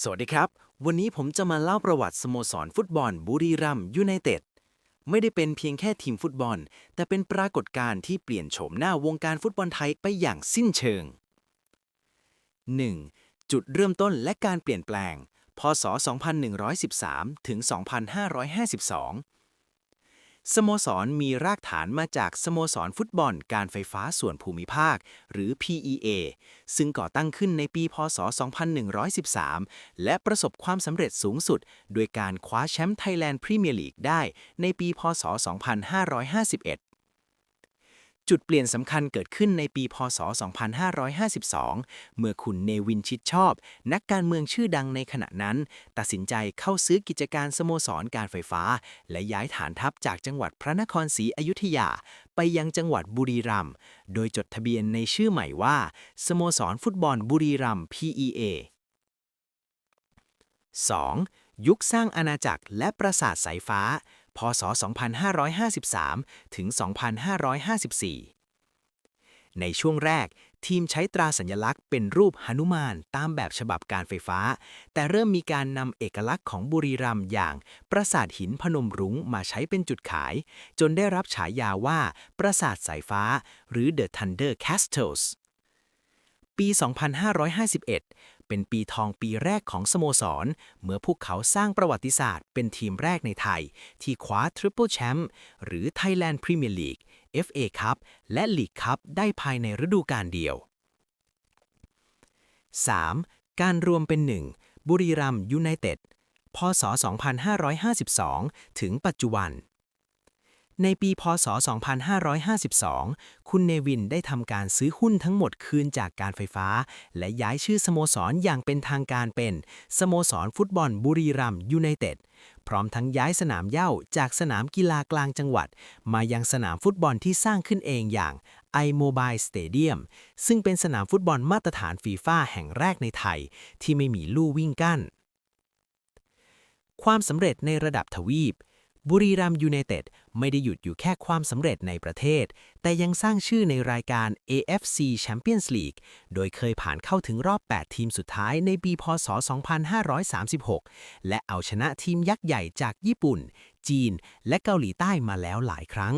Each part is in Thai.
สวัสดีครับ วันนี้ผมจะมาเล่าประวัติสโมสรฟุตบอลบุรีรัมย์ยูไนเต็ด ไม่ได้เป็นเพียงแค่ทีมฟุตบอล แต่เป็นปรากฏการณ์ที่เปลี่ยนโฉมหน้าวงการฟุตบอลไทยไปอย่างสิ้นเชิง 1. จุดเริ่มต้นและการเปลี่ยนแปลง พศ 2113 ถึง 2552 สโมสรมีรากฐานมาจากสโมสรฟุตบอลการไฟฟ้าส่วนภูมิภาค หรือ PEA ซึ่งก่อตั้งขึ้นในปี พศ 2113 และประสบความสำเร็จสูงสุด โดยการคว้าแชมป์ไทยแลนด์พรีเมียร์ลีกได้ในปี พศ 2551 จุดเปลี่ยนสำคัญเกิดขึ้นในปีพศ 2552 เมื่อคุณเนวินชิดชอบ นักการเมืองชื่อดังในขณะนั้น ตัดสินใจเข้าซื้อกิจการสโมสรการไฟฟ้า และย้ายฐานทัพจากจังหวัดพระนครศรีอยุธยา ไปยังจังหวัดบุรีรัมย์โดยจดทะเบียนในชื่อใหม่ว่า สโมสรฟุตบอลบุรีรัมย์ PEA 2. ยุคสร้างอาณาจักรและปราสาทสายฟ้า พศ 2553 ถึง 2554 ในช่วงแรกทีมใช้ตราสัญลักษณ์เป็นรูปหนุมานตามแบบฉบับการไฟฟ้า แต่เริ่มมีการนำเอกลักษณ์ของบุรีรัมย์อย่างปราสาทหินพนมรุ้งมาใช้เป็นจุดขาย จนได้รับฉายาว่า ปราสาทสายฟ้า หรือ The Thunder Castles ปี 2551 เป็นปีทองปีแรกของสโมสร เมื่อพวกเขาสร้างประวัติศาสตร์ เป็นทีมแรกในไทย ที่คว้าทริปเปิลแชมป์หรือ Thailand Premier League FA Cup และ League Cup ได้ภายในฤดูกาลเดียว 3. การรวมเป็นหนึ่งบุรีรัมย์ยูไนเต็ดพศ 2552 ถึงปัจจุบัน ในปีพศ 2552 คุณเนวินได้ทำการซื้อหุ้นทั้งหมดคืนจากการไฟฟ้า และย้ายชื่อสโมสรอย่างเป็นทางการเป็น สโมสรฟุตบอลบุรีรัมยูไนเต็ด พร้อมทั้งย้ายสนามเย้าจากสนามกีฬากลางจังหวัด มายังสนามฟุตบอลที่สร้างขึ้นเองอย่าง iMobile Stadium ซึ่งเป็นสนามฟุตบอลมาตรฐานฟีฟ่าแห่งแรกในไทย ที่ไม่มีลู่วิ่งกั้น ความสำเร็จในระดับทวีป บุรีรัมยูไนเต็ดไม่ได้หยุดอยู่แค่ความสำเร็จในประเทศ แต่ยังสร้างชื่อในรายการ AFC Champions League โดยเคยผ่านเข้าถึงรอบ 8 ทีมสุดท้ายในปีพศ 2536 และเอาชนะทีมยักษ์ใหญ่จากญี่ปุ่น จีน และเกาหลีใต้มาแล้วหลายครั้ง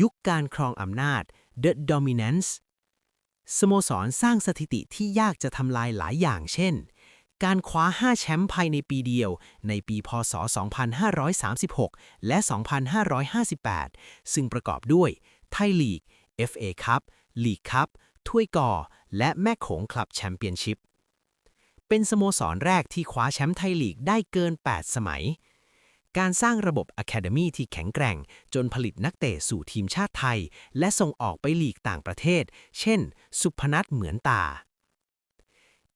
ยุคการครองอำนาจ The Dominance สโมสรสร้างสถิติที่ยากจะทำลายหลายอย่างเช่น การคว้า 5 แชมป์ภายในปีเดียว ในปีพศ 2536 และ 2558 ซึ่งประกอบด้วย ไทยลีก FA คัพลีกคัพถ้วยกอ และแม่โขงคลับแชมเปี้ยนชิพ เป็นสโมสรแรกที่คว้าแชมป์ไทยลีกได้เกิน 8 สมัย การสร้างระบบ Academy ที่แข็งแกร่ง จนผลิตนักเตะสู่ทีมชาติไทย และส่งออกไปลีกต่างประเทศ เช่น สุพนัทเหมือนตา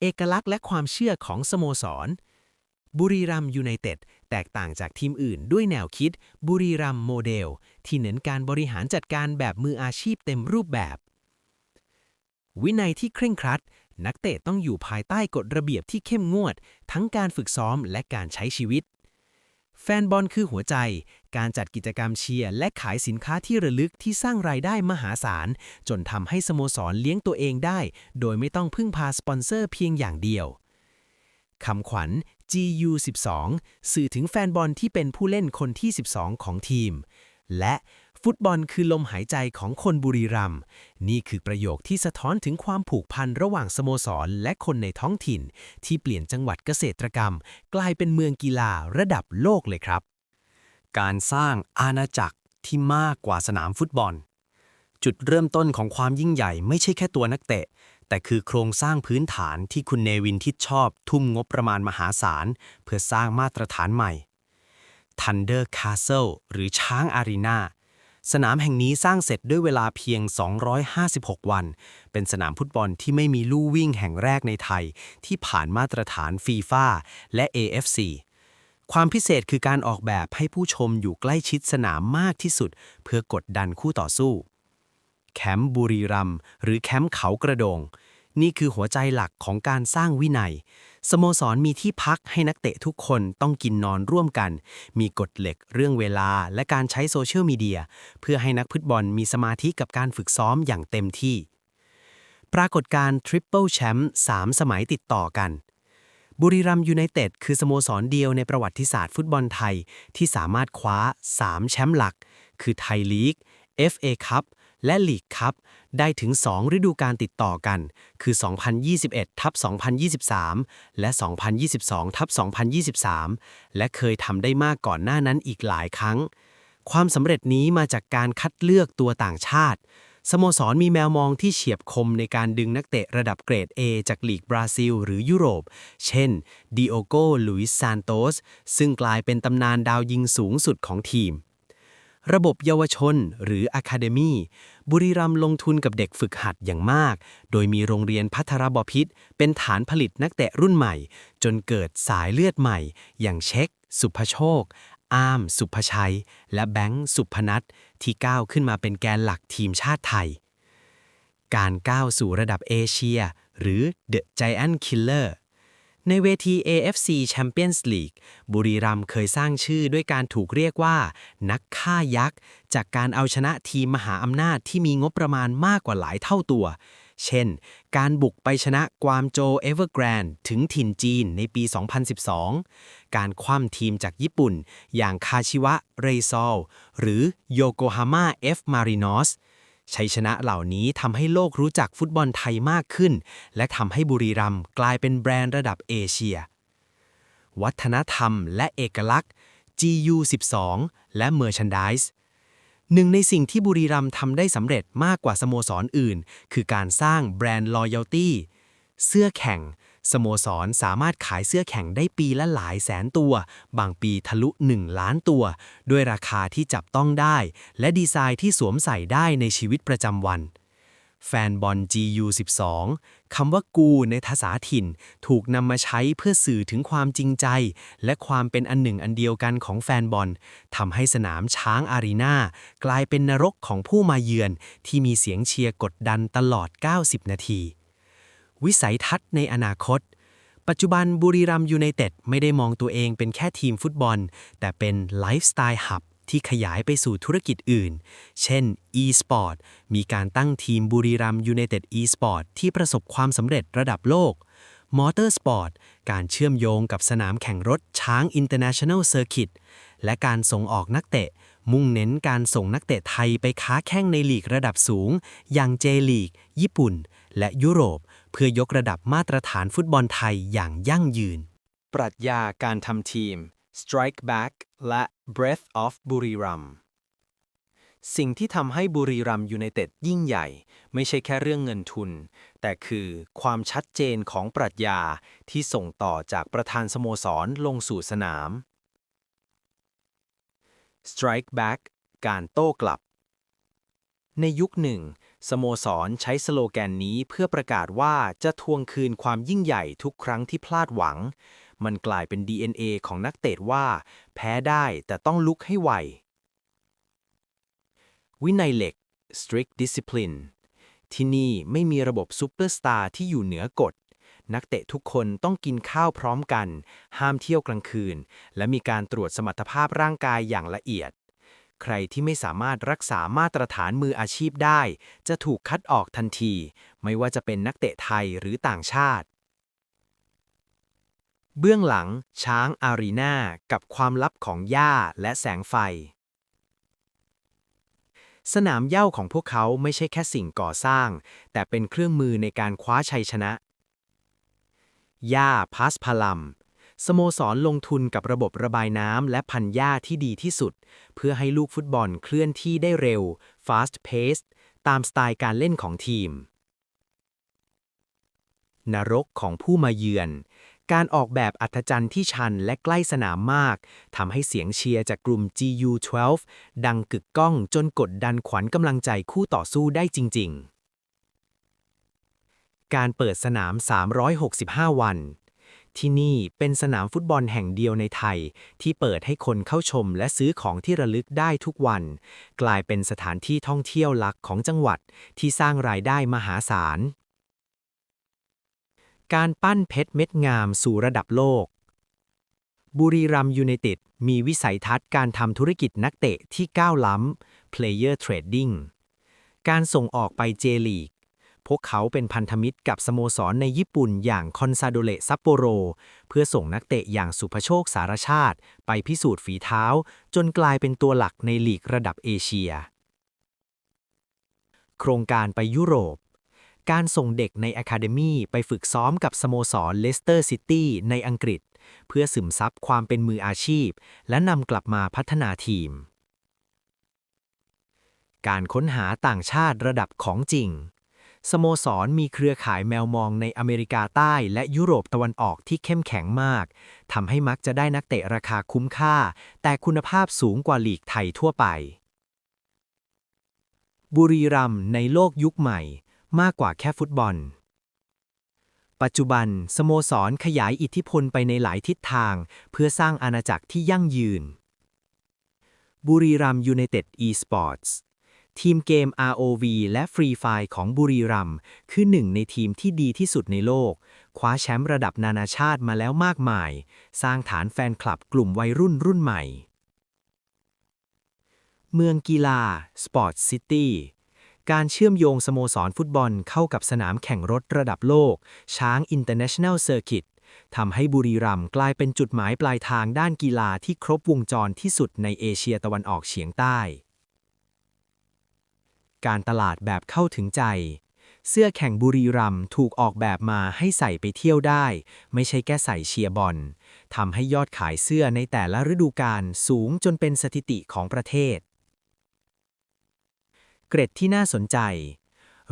เอกลักษณ์และความเชื่อของสโมสร บุรีรัมยูไนเต็ดแตกต่างจากทีมอื่นด้วยแนวคิดบุรีรัมโมเดล ที่เน้นการบริหารจัดการแบบมืออาชีพเต็มรูปแบบ วินัยที่เคร่งครัด นักเตะต้องอยู่ภายใต้กฎระเบียบที่เข้มงวด ทั้งการฝึกซ้อมและการใช้ชีวิต แฟนบอลคือหัวใจ การจัดกิจกรรมเชียร์และขายสินค้าที่ระลึกที่สร้างรายได้มหาศาล จนทำให้สโมสรเลี้ยงตัวเองได้ โดยไม่ต้องพึ่งพาสปอนเซอร์เพียงอย่างเดียวคำขวัญ GU12 สื่อถึงแฟนบอลที่เป็นผู้เล่นคนที่ 12 ของทีม และฟุตบอลคือลมหายใจของคนบุรีรัมย์นี่คือประโยคที่สะท้อนถึงความผูกพันระหว่างสโมสรและคนในท้องถิ่น ที่เปลี่ยนจังหวัดเกษตรกรรม กลายเป็นเมืองกีฬาระดับโลกเลยครับ การสร้างอาณาจักรที่มากกว่าสนามฟุตบอล จุดเริ่มต้นของความยิ่งใหญ่ไม่ใช่แค่ตัวนักเตะ แต่คือโครงสร้างพื้นฐานที่คุณเนวินทิดชอบ ทุ่มงบประมาณมหาศาล เพื่อสร้างมาตรฐานใหม่ Thunder Castle หรือช้างอารีนาสนามแห่งนี้สร้างเสร็จด้วยเวลาเพียง 256 วัน เป็นสนามฟุตบอลที่ไม่มีลู่วิ่งแห่งแรกในไทย ที่ผ่านมาตรฐานฟีฟ่าและ AFC ความพิเศษคือการออกแบบให้ผู้ชมอยู่ใกล้ชิดสนามมากที่สุด เพื่อกดดันคู่ต่อสู้ แคมป์บุรีรัมหรือแคมป์เขากระโดง นี่คือหัวใจหลักของการสร้างวินัย สโมสรมีที่พักให้นักเตะทุกคนต้องกินนอนร่วมกัน มีกฎเหล็กเรื่องเวลาและการใช้โซเชียลมีเดีย เพื่อให้นักฟุตบอลมีสมาธิกับการฝึกซ้อมอย่างเต็มที่ ปรากฏการทริปเปิลแชมป์3สมัยติดต่อกัน บุรีรัมยูไนเต็ดคือสโมสรเดียวในประวัติศาสตร์ฟุตบอลไทย ที่สามารถคว้า 3 แชมป์หลัก คือไทยลีก FA คัพและลีกคัพได้ถึง 2 ฤดูกาลติดต่อกัน คือ 2021ทับ2023 และ 2022ทับ2023 และเคยทำได้มากก่อนหน้านั้นอีกหลายครั้ง ความสำเร็จนี้มาจากการคัดเลือกตัวต่างชาติ สโมสรมีแมวมองที่เฉียบคมในการดึงนักเตะระดับเกรด A จากลีกบราซิล หรือยุโรป เช่นดิโอโกลุยส์ซานโตส ซึ่งกลายเป็นตำนานดาวยิงสูงสุดของทีม ระบบเยาวชนหรือ Academy บุรีรัมลงทุนกับเด็กฝึกหัดอย่างมาก โดยมีโรงเรียนพัทรบพิษเป็นฐานผลิตนักเตะรุ่นใหม่ จนเกิดสายเลือดใหม่ อย่างเช็ค สุภโชค อามสุภชัย และแบงค์ สุพนัท ที่ก้าวขึ้นมาเป็นแกนหลักทีมชาติไทย การก้าวสู่ระดับเอเชีย หรือ The Giant Killer ในเวที AFC Champions League บุรีรัมย์เคยสร้างชื่อด้วยการถูกเรียกว่า นักฆ่ายักษ์ จากการเอาชนะทีมมหาอำนาจที่มีงบประมาณมากกว่าหลายเท่าตัว เช่น การบุกไปชนะกวามโจเอเวอร์แกรนด์ถึงถิ่นจีนในปี 2012 การคว่ำทีมจากญี่ปุ่น อย่างคาชิวะเรซอลหรือโยโกฮาม่าเอฟมารินอสชัยชนะเหล่านี้ทำให้โลกรู้จักฟุตบอลไทยมากขึ้น และทำให้บุรีรัมย์กลายเป็นแบรนด์ระดับเอเชีย วัฒนธรรมและเอกลักษณ์ GU12 และ Merchandise หนึ่งในสิ่งที่บุรีรัมย์ทำได้สำเร็จมากกว่าสโมสรออื่น คือการสร้างแบรนด์ Loyalty เสื้อแข่ง สโมสรสามารถขายเสื้อแข่งได้ปีละหลายแสนตัว บางปีทะลุ 1 ล้านตัว ด้วยราคาที่จับต้องได้ และดีไซน์ที่สวมใส่ได้ในชีวิตประจำวัน แฟนบอล GU12 คำว่ากูในภาษาถิ่น ถูกนำมาใช้เพื่อสื่อถึงความจริงใจ และความเป็นอันหนึ่งอันเดียวกันของแฟนบอลทำให้สนามช้างอารีนากลายเป็นนรกของผู้มาเยือน ที่มีเสียงเชียร์กดดันตลอด 90 นาที วิสัยทัศน์ในอนาคต ปัจจุบันบุรีรัมยูไนเต็ดไม่ได้มองตัวเองเป็นแค่ทีมฟุตบอล แต่เป็นไลฟ์สไตล์ฮับ ที่ขยายไปสู่ธุรกิจอื่น เช่น e-sport มีการตั้งทีมบุรีรัมยูไนเต็ด e-sport ที่ประสบความสำเร็จระดับโลก Motorsport การเชื่อมโยงกับสนามแข่งรถช้าง International Circuit และการส่งออกนักเตะ มุ่งเน้นการส่งนักเตะไทยไปค้าแข่งในลีกระดับสูง อย่างเจลีก ญี่ปุ่น และยุโรป เพื่อยกระดับมาตรฐานฟุตบอลไทยอย่างยั่งยืน ปรัชญาการทำทีม Strike Back และ Breath of บุรีรัมสิ่งที่ทำให้บุรีรัมยูไนเต็ดยิ่งใหญ่ ไม่ใช่แค่เรื่องเงินทุน แต่คือความชัดเจนของปรัชญาที่ส่งต่อจากประธานสโมสรลงสู่สนาม Strike Back การโต้กลับ ในยุคหนึ่ง สโมสรใช้สโลแกนนี้เพื่อประกาศว่าจะทวงคืนความยิ่งใหญ่ทุกครั้งที่พลาดหวัง มันกลายเป็น DNA ของนักเตะว่า แพ้ได้แต่ต้องลุกให้ไว วินัยเหล็ก strict discipline ที่นี่ไม่มีระบบซูเปอร์สตาร์ที่อยู่เหนือกฎ นักเตะทุกคนต้องกินข้าวพร้อมกัน ห้ามเที่ยวกลางคืน และมีการตรวจสมรรถภาพร่างกายอย่างละเอียด ใครที่ไม่สามารถรักษามาตรฐานมืออาชีพได้ จะถูกคัดออกทันที ไม่ว่าจะเป็นนักเตะไทยหรือต่างชาติ เบื้องหลัง ช้างอารีนากับความลับของหญ้าและแสงไฟ สนามเหย้าของพวกเขาไม่ใช่แค่สิ่งก่อสร้าง แต่เป็นเครื่องมือในการคว้าชัยชนะย่าพาสพาลัม สโมสรลงทุนกับระบบระบายน้ำและพันหญ้าที่ดีที่สุด เพื่อให้ลูกฟุตบอลเคลื่อนที่ได้เร็ว fast pace ตามสไตล์การเล่นของทีม นรกของผู้มาเยือน การออกแบบอัธจันทร์ที่ชันและใกล้สนามมากทำให้เสียงเชียร์จากกลุ่ม GU12 ดังกึกก้องจนกดดันขวัญกำลังใจคู่ต่อสู้ได้จริง ๆ การเปิดสนาม 365 วัน ที่นี่เป็นสนามฟุตบอลแห่งเดียวในไทย ที่เปิดให้คนเข้าชมและซื้อของที่ระลึกได้ทุกวัน กลายเป็นสถานที่ท่องเที่ยวหลักของจังหวัดที่สร้างรายได้มหาศาล การปั้นเพชรเม็ดงามสู่ระดับโลก บุรีรัมยูไนเต็ดมีวิสัยทัศน์การทำธุรกิจนักเตะที่ก้าวล้ำ Player Trading การส่งออกไปเจลีก พวกเขาเป็นพันธมิตรกับสโมสรในญี่ปุ่นอย่างคอนซาโดเลซัปโปโร เพื่อส่งนักเตะอย่างสุภโชคสารชาติ ไปพิสูจน์ฝีเท้า จนกลายเป็นตัวหลักในลีกระดับเอเชีย โครงการไปยุโรป การส่งเด็กในอะคาเดมีไปฝึกซ้อมกับสโมสรเลสเตอร์ซิตี้ในอังกฤษ เพื่อซึมซับความเป็นมืออาชีพ และนำกลับมาพัฒนาทีม การค้นหาต่างชาติระดับของจริง สโมสรมีเครือข่ายแมวมองในอเมริกาใต้และยุโรปตะวันออกที่เข้มแข็งมากทำให้มักจะได้นักเตะราคาคุ้มค่า แต่คุณภาพสูงกว่าลีกไทยทั่วไปบุรีรัมในโลกยุคใหม่ มากกว่าแค่ฟุตบอล ปัจจุบัน สโมสรขยายอิทธิพลไปในหลายทิศทาง เพื่อสร้างอาณาจักรที่ยั่งยืน บุรีรัมยูไนเต็ด e-sports ทีมเกม ROV และ Free Fire ของบุรีรัมคือหนึ่งในทีมที่ดีที่สุดในโลก คว้าแชมป์ระดับนานาชาติมาแล้วมากมาย สร้างฐานแฟนคลับกลุ่มวัยรุ่นรุ่นใหม่ เมืองกีฬา Sport City การเชื่อมโยงสโมสรฟุตบอลเข้ากับสนามแข่งรถระดับโลก ช้าง International Circuit ทำให้บุรีรัมย์กลายเป็นจุดหมายปลายทางด้านกีฬาที่ครบวงจรที่สุดในเอเชียตะวันออกเฉียงใต้ การตลาดแบบเข้าถึงใจ เสื้อแข่งบุรีรัมย์ถูกออกแบบมาให้ใส่ไปเที่ยวได้ ไม่ใช่แค่ใส่เชียร์บอลทำให้ยอดขายเสื้อในแต่ละฤดูกาลสูงจนเป็นสถิติของประเทศ เกร็ดที่น่าสนใจ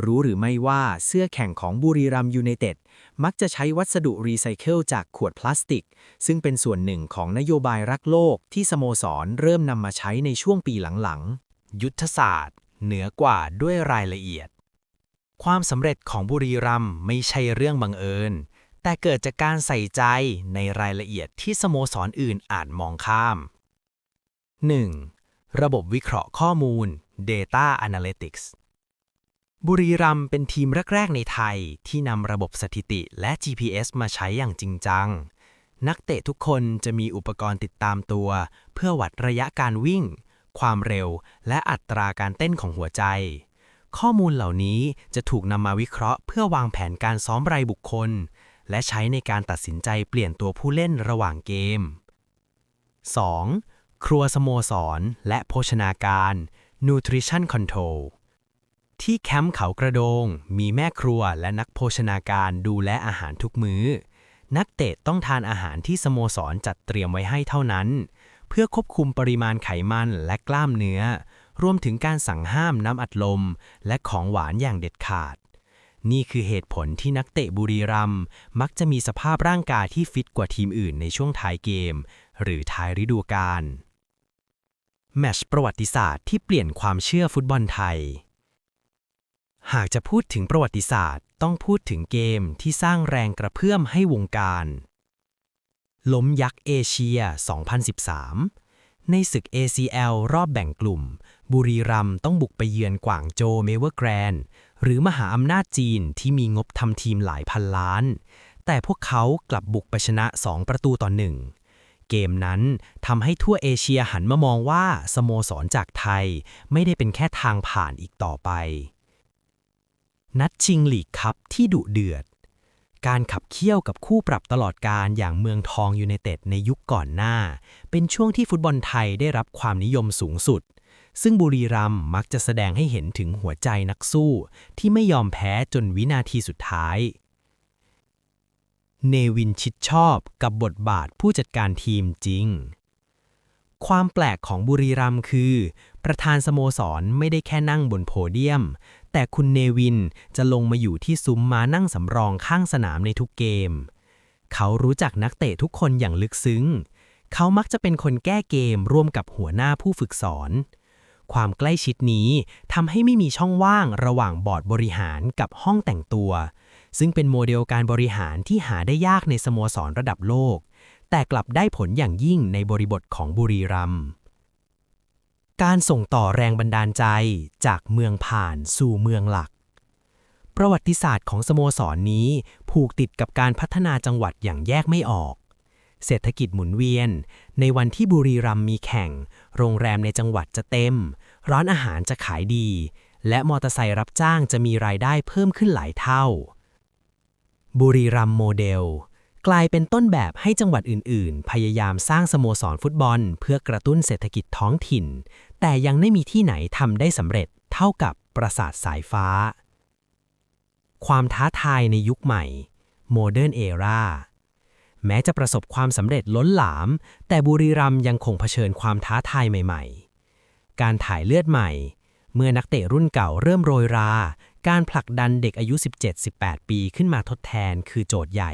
รู้หรือไม่ว่าเสื้อแข่งของบุรีรัมยูไนเต็ดมักจะใช้วัสดุรีไซเคิลจากขวดพลาสติก ซึ่งเป็นส่วนหนึ่งของนโยบายรักโลกที่สโมสรเริ่มนำมาใช้ในช่วงปีหลังๆ ยุทธศาสตร์ เหนือกว่าด้วยรายละเอียด ความสำเร็จของบุรีรัมไม่ใช่เรื่องบังเอิญ แต่เกิดจากการใส่ใจในรายละเอียดที่สโมสรออื่นอาจมองข้าม 1. ระบบวิเคราะห์ข้อมูล Data Analytics บุรีรัมย์เป็นทีมแรก ๆ ในไทยที่นำระบบสถิติและ GPS มาใช้อย่างจริงจัง นักเตะทุกคนจะมีอุปกรณ์ติดตามตัว เพื่อวัดระยะการวิ่ง ความเร็ว และอัตราการเต้นของหัวใจ ข้อมูลเหล่านี้จะถูกนำมาวิเคราะห์เพื่อวางแผนการซ้อมรายบุคคล และใช้ในการตัดสินใจเปลี่ยนตัวผู้เล่นระหว่างเกม 2. ครัวสโมสร และโภชนาการ Nutrition Control ที่แคมป์เขากระโดง มีแม่ครัวและนักโภชนาการดูแลอาหารทุกมือ้อ นักเตะต้องทานอาหารที่สโมสรจัดเตรียมไว้ให้เท่านั้น เพื่อควบคุมปริมาณไขมันและกล้ามเนื้อ รวมถึงการสั่งห้ามน้ำอัดลม และของหวานอย่างเด็ดขาด นี่คือเหตุผลที่นักเตะบุรีรัมย์มักจะมีสภาพร่างกายที่ฟิตกว่าทีมอื่นในช่วงท้ายเกม หรือท้ายฤดูกาล แมชประวัติศาสตร์ที่เปลี่ยนความเชื่อฟุตบอลไทย หากจะพูดถึงประวัติศาสตร์ ต้องพูดถึงเกมที่สร้างแรงกระเพื่อมให้วงการ ล้มยักษ์เอเชีย 2013 ในศึก ACL รอบแบ่งกลุ่ม บุรีรัมต้องบุกไปเยือนกวางโจเมเวอร์แกรนหรือมหาอำนาจจีนที่มีงบทำทีมหลายพันล้าน แต่พวกเขากลับบุกไปชนะ 2 ประตูต่อหนึ่ง เกมนั้นทำให้ทั่วเอเชียหันมามองว่าสโมสรจากไทย ไม่ได้เป็นแค่ทางผ่านอีกต่อไป นัดชิงลีกคัพที่ดุเดือด การขับเคี่ยวกับคู่ปรับตลอดการอย่างเมืองทองยูไนเต็ดในยุคก่อนหน้า เป็นช่วงที่ฟุตบอลไทยได้รับความนิยมสูงสุด ซึ่งบุรีรัมย์มักจะแสดงให้เห็นถึงหัวใจนักสู้ ที่ไม่ยอมแพ้จนวินาทีสุดท้าย เนวินชิดชอบกับบทบาทผู้จัดการทีมจริง ความแปลกของบุรีรัมคือ ประธานสโมสรไม่ได้แค่นั่งบนโพเดียม แต่คุณเนวินจะลงมาอยู่ที่ซุ้มม้านั่งสำรองข้างสนามในทุกเกม เขารู้จักนักเตะทุกคนอย่างลึกซึ้ง เขามักจะเป็นคนแก้เกมร่วมกับหัวหน้าผู้ฝึกสอนความใกล้ชิดนี้ทำให้ไม่มีช่องว่างระหว่างบอร์ดบริหารกับห้องแต่งตัว ซึ่งเป็นโมเดลการบริหารที่หาได้ยากในสโมสรระดับโลก แต่กลับได้ผลอย่างยิ่งในบริบทของบุรีรัมย์การส่งต่อแรงบันดาลใจจากเมืองผ่านสู่เมืองหลัก ประวัติศาสตร์ของสโมสรนนี้ผูกติดกับการพัฒนาจังหวัดอย่างแยกไม่ออก เศรษฐกิจหมุนเวียน ในวันที่บุรีรัมย์มีแข่ง โรงแรมในจังหวัดจะเต็ม ร้านอาหารจะขายดี และมอเตอร์ไซค์รับจ้างจะมีรายได้เพิ่มขึ้นหลายเท่า บุรีรัมโมเดล กลายเป็นต้นแบบให้จังหวัดอื่น ๆ พยายามสร้างสโมสรฟุตบอล เพื่อกระตุ้นเศรษฐกิจท้องถิ่น แต่ยังไม่มีที่ไหนทำได้สำเร็จเท่ากับปราสาทสายฟ้า ความท้าทายในยุคใหม่ Modern Era แม้จะประสบความสำเร็จล้นหลาม แต่บุรีรัมยังคงเผชิญความท้าทายใหม่ ๆ การถ่ายเลือดใหม่ เมื่อนักเตะรุ่นเก่าเริ่มโรยรา การผลักดันเด็กอายุ 17-18 ปีขึ้นมาทดแทนคือโจทย์ใหญ่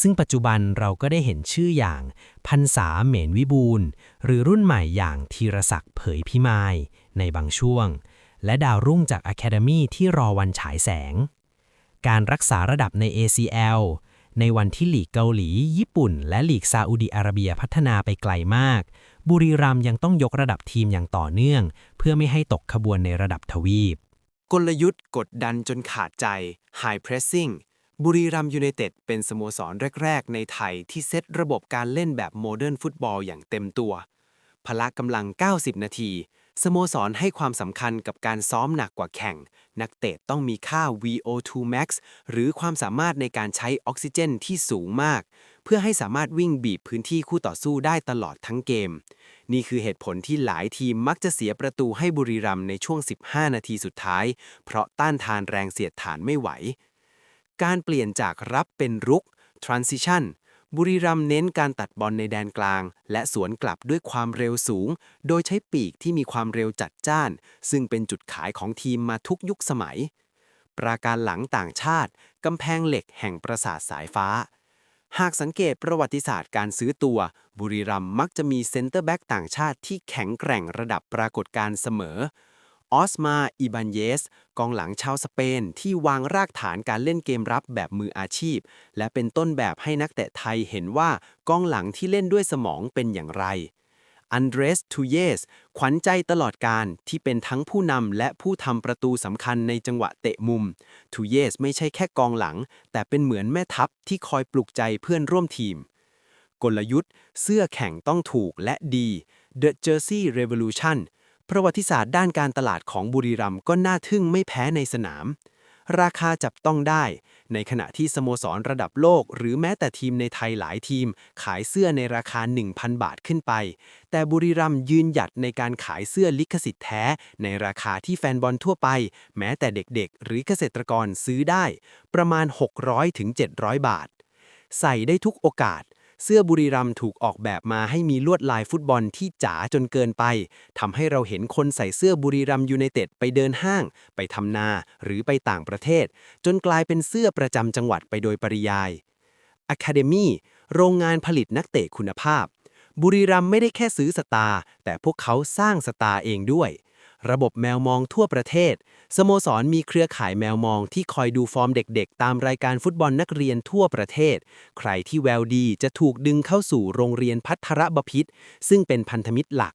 ซึ่งปัจจุบันเราก็ได้เห็นชื่ออย่างพันษาเหมนวิบูลหรือรุ่นใหม่อย่างธีรศักดิ์เผยพิมายในบางช่วง และดาวรุ่งจาก Academy ที่รอวันฉายแสง การรักษาระดับใน ACL ในวันที่หลีกเกาหลี ญี่ปุ่น และหลีกซาอุดิอาระเบียพัฒนาไปไกลมาก บุรีรัมย์ยังต้องยกระดับทีมอย่างต่อเนื่อง เพื่อไม่ให้ตกขบวนในระดับทวีป กลยุทธ์กดดันจนขาดใจ High Pressing บุรีรัมยูไนเต็ดเป็นสโมสรแรก ๆ ในไทยที่เซตระบบการเล่นแบบโมเดิร์นฟุตบอลอย่างเต็มตัว พละกำลัง 90 นาที สโมสรให้ความสำคัญกับการซ้อมหนักกว่าแข่ง นักเตะต้องมีค่า VO2 max หรือความสามารถในการใช้ออกซิเจนที่สูงมาก เพื่อให้สามารถวิ่งบีบพื้นที่คู่ต่อสู้ได้ตลอดทั้งเกม นี่คือเหตุผลที่หลายทีมมักจะเสียประตูให้บุรีรัมย์ในช่วง 15 นาทีสุดท้าย เพราะต้านทานแรงเสียดทานไม่ไหว การเปลี่ยนจากรับเป็นรุก transition บุรีรัมย์เน้นการตัดบอลในแดนกลาง และสวนกลับด้วยความเร็วสูง โดยใช้ปีกที่มีความเร็วจัดจ้าน ซึ่งเป็นจุดขายของทีมมาทุกยุคสมัย ปราการหลังต่างชาติ กำแพงเหล็กแห่งปราสาทสายฟ้า หากสังเกตประวัติศาสตร์การซื้อตัว บุรีรัมมักจะมีเซนเตอร์แบ็กต่างชาติที่แข็งแกร่งระดับปรากฏการเสมอ ออสมา อิบันเยส กองหลังชาวสเปน ที่วางรากฐานการเล่นเกมรับแบบมืออาชีพ และเป็นต้นแบบให้นักเตะไทยเห็นว่ากองหลังที่เล่นด้วยสมองเป็นอย่างไร อันเดรสทูเยส ขวัญใจตลอดการที่เป็นทั้งผู้นำและผู้ทำประตูสำคัญในจังหวะเตะมุม ทูเยสไม่ใช่แค่กองหลัง แต่เป็นเหมือนแม่ทัพที่คอยปลุกใจเพื่อนร่วมทีม กลยุทธ์ เสื้อแข่งต้องถูกและดี The Jersey Revolution ประวัติศาสตร์ด้านการตลาดของบุรีรัมย์ก็น่าทึ่งไม่แพ้ในสนาม ราคาจับต้องได้ ในขณะที่สโมสรระดับโลก หรือแม้แต่ทีมในไทยหลายทีม ขายเสื้อในราคา 1,000 บาทขึ้นไป แต่บุรีรัมยืนหยัดในการขายเสื้อลิขสิทธิ์แท้ ในราคาที่แฟนบอลทั่วไป แม้แต่เด็กๆ หรือเกษตรกรซื้อได้ ประมาณ 600-700 บาท ใส่ได้ทุกโอกาส เสื้อบุรีรัมถูกออกแบบมาให้มีลวดลายฟุตบอลที่จ๋าจนเกินไปทำให้เราเห็นคนใส่เสื้อบุรีรัมยูไนเต็ดไปเดินห้าง ไปทำนาหรือไปต่างประเทศ จนกลายเป็นเสื้อประจำจังหวัดไปโดยปริยาย Academy โรงงานผลิตนักเตะคุณภาพ บุรีรัมไม่ได้แค่ซื้อสตาร์แต่พวกเขาสร้างสตาร์เองด้วย ระบบแมวมองทั่วประเทศ สโมสรมีเครือข่ายแมวมองที่คอยดูฟอร์มเด็กๆ ตามรายการฟุตบอลนักเรียนทั่วประเทศ ใครที่แววดีจะถูกดึงเข้าสู่โรงเรียนพัทรบพิษซึ่งเป็นพันธมิตรหลัก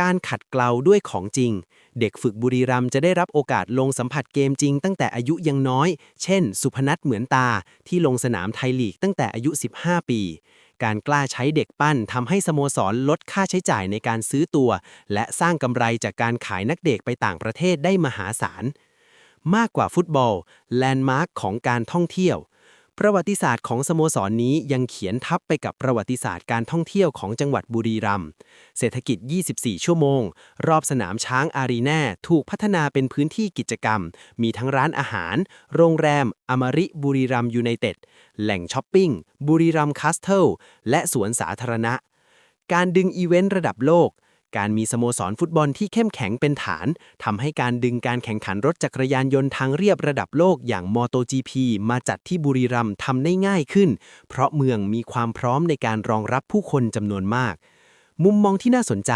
การขัดเกลาด้วยของจริง เด็กฝึกบุรีรัมจะได้รับโอกาสลงสัมผัสเกมจริง ตั้งแต่อายุยังน้อย เช่น สุพนัทเหมือนตาที่ลงสนามไทยลีกตั้งแต่อายุ 15 ปี การกล้าใช้เด็กปั้นทำให้สโมสรลดค่าใช้จ่ายในการซื้อตัว และสร้างกำไรจากการขายนักเด็กไปต่างประเทศได้มหาศาล มากกว่าฟุตบอล แลนด์มาร์คของการท่องเที่ยว ประวัติศาสตร์ของสโมสรนนี้ยังเขียนทับไปกับประวัติศาสตร์การท่องเที่ยวของจังหวัดบุรีรัมย์เศรษฐกิจ 24 ชั่วโมง รอบสนามช้างอารีนาถูกพัฒนาเป็นพื้นที่กิจกรรม มีทั้งร้านอาหาร โรงแรม อมริบุรีรัมย์ยูไนเต็ด แหล่งช้อปปิ้ง บุรีรัมย์คาสเทิล และสวนสาธารณะ การดึงอีเวนต์ระดับโลก การมีสโมสรฟุตบอลที่เข้มแข็งเป็นฐานทำให้การดึงการแข่งขันรถจักรยานยนต์ทางเรียบระดับโลกอย่าง MotoGP มาจัดที่บุรีรัมย์ทำได้ง่ายขึ้น เพราะเมืองมีความพร้อมในการรองรับผู้คนจำนวนมาก มุมมองที่น่าสนใจ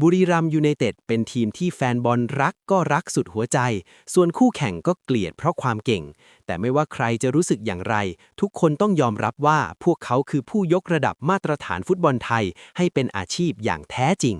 บุรีรัมย์ยูไนเต็ดเป็นทีมที่แฟนบอลรักก็รักสุดหัวใจ ส่วนคู่แข่งก็เกลียดเพราะความเก่ง แต่ไม่ว่าใครจะรู้สึกอย่างไร ทุกคนต้องยอมรับว่าพวกเขาคือผู้ยกระดับมาตรฐานฟุตบอลไทย ให้เป็นอาชีพอย่างแท้จริง